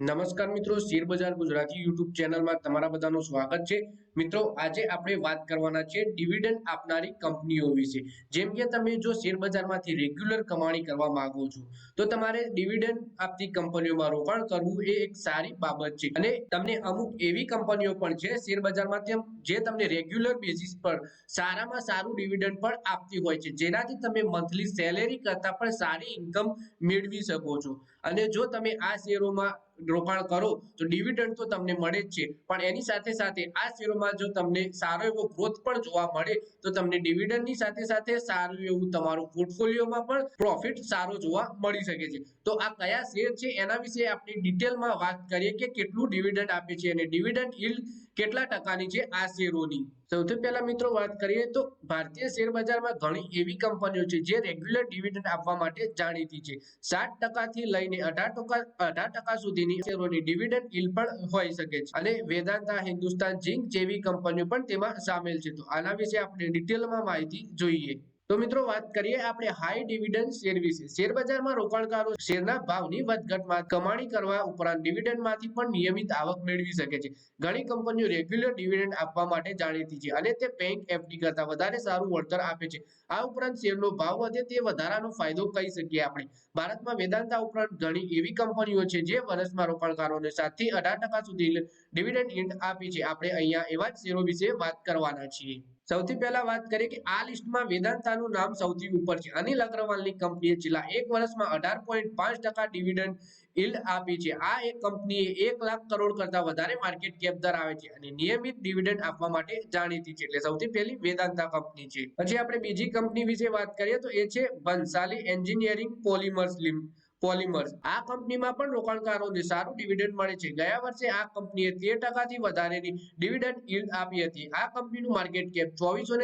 નમસ્કાર મિત્રો, શેર બજાર ગુજરાતી યુટ્યુબ ચેનલમાં તમારા બધાનું સ્વાગત છે. મિત્રો, આજે આપણે વાત કરવાના છે ડિવિડન્ડ આપનારી કંપનીઓ વિશે. જેમ કે તમે જો શેર બજારમાંથી રેગ્યુલર કમાણી કરવા માંગો છો, તો તમારે ડિવિડન્ડ આપતી કંપનીઓમાં રોકાણ કરવું એ એક સારી બાબત છે. અને તમને અમુક એવી કંપનીઓ પણ છે શેર બજારમાંથી જે તમને રેગ્યુલર બેસિસ પર સારામાં સારું ડિવિડન્ડ પણ આપતી હોય છે. જેનાથી તમે મંથલી સેલેરી કરતા પણ સારી ઇન્કમ મેળવી શકો છો. અને જો તમે આ શેરોમાં રોકાણ કરો, તો ડિવિડન્ડ તો તમને મળે જ છે. પણ એની સાથે સાથે આ શેરોમાં જો તમને સારો એવો ગ્રોથ પણ જોવા મળે, તો તમને ડિવિડન્ડની સાથે સાથે સારું એવું તમારું પોર્ટફોલિયોમાં પણ પ્રોફિટ સારો જોવા મળી શકે છે. તો આ કયા શેર છે એના વિશે આપણે ડિટેલમાં વાત કરીએ કે કેટલું ડિવિડન્ડ આપે છે. અને ડિવિડન્ડ yield કેટલા ટકાની છે આ શેરોની? સૌથી પહેલા મિત્રો વાત કરીએ તો ભારતીય શેર બજારમાં ઘણી એવી કંપનીઓ છે જે રેગ્યુલર ડિવિડન્ડ આપવા માટે જાણીતી છે. સાત ટકાથી લઈને અઢાર ટકા અઢાર ટકા સુધીની શેરોની ડિવિડન્ડ ઇલ પણ હોઈ શકે છે. અને વેદાંતા હિન્દુસ્તાન જિંક જેવી કંપનીઓ પણ તેમાં સામેલ છે. તો આના વિશે આપણે ડિટેલમાં માહિતી જોઈએ. તો મિત્રો વાત કરીએ આપણે હાઈ ડિવિડન્ડ શેર વિશે. શેર બજારમાં રોકાણકારો શેરના ભાવની વધઘટમાં કમાણી કરવા ઉપરાંત ડિવિડન્ડમાંથી પણ નિયમિત આવક મેળવી શકે છે. ઘણી કંપનીઓ રેગ્યુલર ડિવિડન્ડ આપવા માટે જાણીતી છે અને તે બેંક એફડી કરતા વધારે સારું વળતર આપે છે. આ ઉપરાંત શેરનો ભાવ વધે તે વધારાનો ફાયદો કહી શકીએ આપણે. ભારતમાં વેદાંતા ઉપરાંત ઘણી એવી કંપનીઓ છે જે વર્ષમાં રોકાણકારોને સાતથી અઢાર ટકા સુધી ડિવિડન્ડ yield આપી છે. આપણે અહીંયા એવા જ શેરો વિશે વાત કરવાના છીએ. સૌથી પહેલા વાત કરીએ કે આ લિસ્ટમાં વેદાંતાનું નામ સૌથી ઉપર છે. અનિલ અગ્રવાલની કંપનીએ છેલ્લા એક વર્ષમાં અઢાર પોઈન્ટ પાંચ ટકા ડિવિડન્ડ ઇલ્ડ આપી છે. આ એક કંપનીએ એક લાખ કરોડ કરતા વધારે માર્કેટ કેપ ધરાવે છે અને નિયમિત ડિવિડન્ડ આપવા માટે જાણીતી છે. એટલે સૌથી પહેલી વેદાંતા કંપની છે. પછી આપણે બીજી કંપની વિશે વાત કરીએ તો એ છે બંસાલી એન્જિનિયરિંગ પોલિમર્સ લિમ પોલિમર્સ આ કંપનીમાં પણ રોકાણકારોને સારું ડિવિડન્ડ મળે છે. ગયા વર્ષે આ કંપનીએ તેર ટકાથી વધારેની ડિવિડન્ડ yield આપી હતી. આ કંપનીનું માર્કેટ કેપ ચોવીસો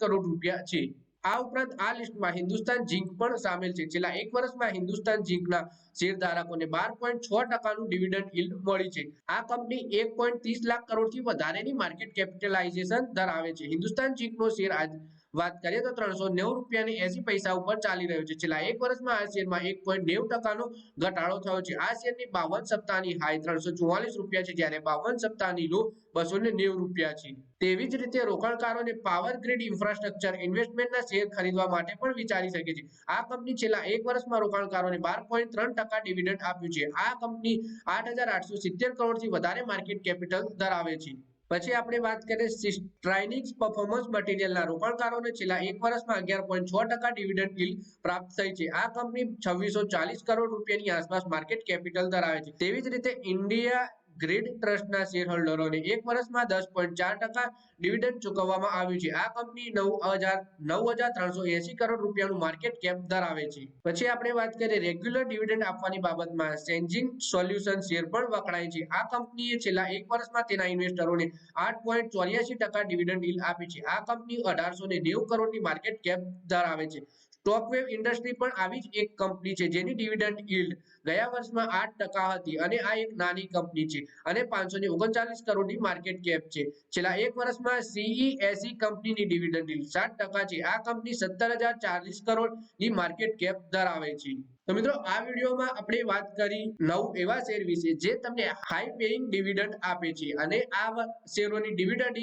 કરોડ રૂપિયા છે. આ ઉપરાંત આ લિસ્ટમાં હિન્દુસ્તાન ઝીંક પણ સામેલ છે. છેલ્લા એક વર્ષમાં હિન્દુસ્તાન ઝીંકના શેરધારકોને બાર પોઈન્ટ છ ટકાનું ડિવિડન્ડ yield મળી છે. આ કંપની એક પોઈન્ટ ત્રીસ લાખ કરોડથી વધારેની માર્કેટ કેપિટલાઇઝેશન ધરાવે છે. હિન્દુસ્તાન ઝીંકનો શેર આજ વાત કરીએ તો ત્રણસો નેવું રૂપિયાની એસી પૈસા ઉપર ચાલી રહ્યો છે. છેલ્લા એક વર્ષમાં આ શેરમાં એક પોઈન્ટ નેવું ટકાનો ઘટાડો થયો છે. આ શેરની બાવન સપ્તાહની હાઈ ત્રણસો ચુવાલીસ રૂપિયા છે, જ્યારે બાવન સપ્તાહની લો બસો નેવું રૂપિયા છે. તેવી જ રીતે રોકાણકારોને પાવર ગ્રીડ ઇન્ફ્રાસ્ટ્રક્ચર ઇન્વેસ્ટમેન્ટના શેર ખરીદવા માટે પણ વિચારી શકે છે. આ કંપની છેલ્લા એક વર્ષમાં રોકાણકારોને બાર પોઈન્ટ ત્રણ ટકા ડિવિડન્ડ આપ્યું છે. આ કંપની આઠ હજાર આઠસો સિત્તેર કરોડથી વધારે માર્કેટ કેપિટલ ધરાવે છે. પછી આપણે વાત કરીએ સ્ટ્રાઇનિક્સ પરફોર્મન્સ મટીરિયલના રોકાણકારોને. છેલ્લા એક વર્ષમાં અગિયાર પોઈન્ટ છ ટકા ડિવિડન્ડ yield પ્રાપ્ત થઈ છે. આ કંપની છવ્વીસો ચાલીસ કરોડ રૂપિયાની આસપાસ માર્કેટ કેપિટલ ધરાવે છે. તેવી જ રીતે ઇન્ડિયા ગ્રીડ ટ્રસ્ટના શેરહોલ્ડરોને એક વર્ષમાં દસ પોઈન્ટ ચાર ટકા ડિવિડન્ડ ચૂકવવામાં આવ્યું છે. આ કંપની નવ હજાર નવ હજાર ત્રણસો એસી કરોડ રૂપિયાનું માર્કેટ કેપ ધરાવે છે. પછી આપણે વાત કરીએ રેગ્યુલર ડિવિડન્ડ આપવાની બાબતમાં. સેન્જિંગ સોલ્યુશન શેર પણ વખણાય છે. આ કંપનીએ છેલ્લા એક વર્ષમાં તેના ઇન્વેસ્ટરોને આઠ પોઈન્ટ ચોર્યાસી ટકા ડિવિડન્ડ ડીલ આપી છે. આ કંપની અઢારસો ને નેવું કરોડની માર્કેટ કેપ ધરાવે છે. સ્ટોકવેવ ઇન્ડસ્ટ્રી પણ આવી જ એક કંપની છે, જેની ડિવિડન્ડ યીલ્ડ ગયા વર્ષમાં આઠ ટકા હતી અને આ એક નાની કંપની છે અને પાંચસો ને ઓગણચાલીસ કરોડની માર્કેટ કેપ છે. છેલ્લા એક વર્ષમાં સીઈએસઈ કંપનીની ડિવિડન્ડ યીલ્ડ સાત ટકા છે. આ કંપની સત્તર હજાર ચાલીસ કરોડની માર્કેટ કેપ ધરાવે છે. તો મિત્રો, આ વિડીયોમાં આપણે વાત કરી નવ એવા શેર વિશે જે તમને હાઈ પેઇંગ ડિવિડન્ડ આપે છે. અને આ શેરોની ડિવિડન્ડ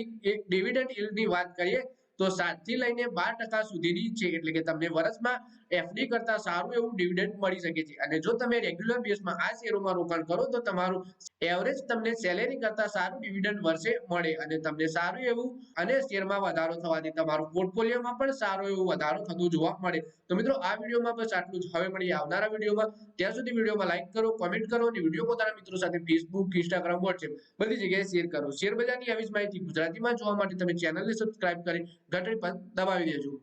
ડિવિડન્ડની વાત કરીએ તો સાતથી લઈને બાર ટકા સુધીની છે એટલે કે તમને વર્ષમાં એફડી કરતા સારું એવું ડિવિડન્ડ મળી શકે છે. અને જો તમે રેગ્યુલર બેસમાં આ શેરોમાં રોકાણ કરો, તો તમારું એવરેજ તમને સેલેરી કરતા સારું ડિવિડન્ડ વર્ષે મળે અને તમને સારું એવું અને શેરમાં વધારો થવાથી તમારું પોર્ટફોલિયોમાં પણ સારો એવો વધારો થતો જોવા મળે. તો મિત્રો, આ વિડીયોમાં બસ આટલું જ. હવે મળીએ આવનારા વિડીયોમાં ત્યાં સુધી વિડીયોમાં લાઈક કરો કોમેન્ટ કરો અને વીડિયો પોતાના મિત્રો સાથે ફેસબુક ઇન્સ્ટાગ્રામ વોટ્સએપ બધી જગ્યાએ શેર કરો. શેર બજારની આવી જ માહિતી ગુજરાતીમાં જોવા માટે તમે ચેનલને સબસ્ક્રાઇબ કરી ઘંટડી પર દબાવી દેજો.